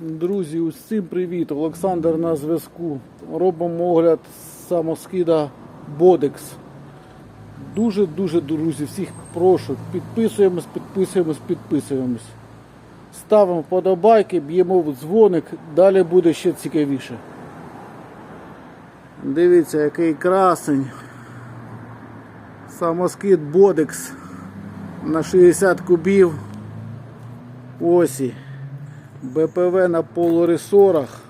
Друзі, усім привіт! Олександр на зв'язку. Робимо огляд самоскида Бодекс. Дуже-дуже, друзі, всіх прошу. Підписуємось, підписуємось, підписуємось. Ставимо подобайки, б'ємо в дзвоник, далі буде ще цікавіше. Дивіться, який красень. Самоскид Бодекс на 60 кубів. Осі. БПВ на полуресорах.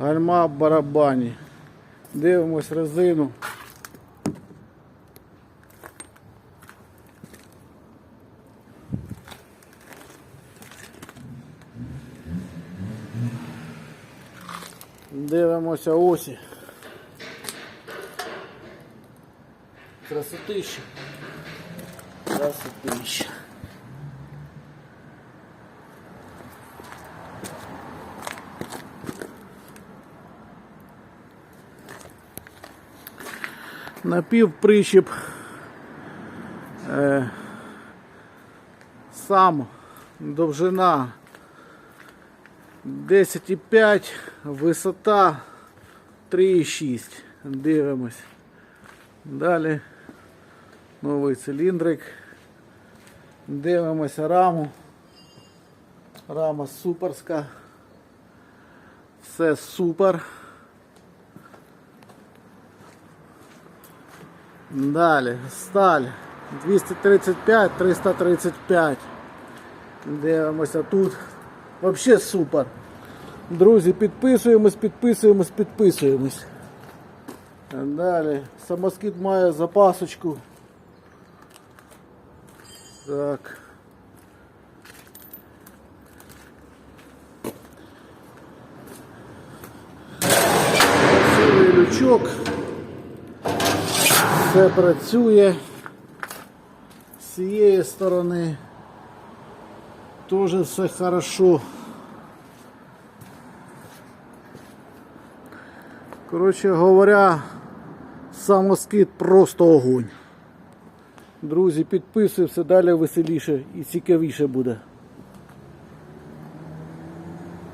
Гальма в барабані. Дивимось резину. Дивимося осі. Красотища. Красотища. Напівпричіп е, сам довжина 10,5, висота 3,6. Дивимось. Далі новий циліндрик. Дивимося раму. Рама суперська. Все супер. Далі, сталь 235, 335. Дивимося тут. Взагалі супер. Друзі, підписуємось, підписуємось, підписуємось. Далі. Самоскид має запасочку. Так. Силий лючок. Все працює з цієї сторони. Теж все хорошо. Коротше говоря, самоскид просто огонь. Друзі, підписуйся, далі веселіше і цікавіше буде.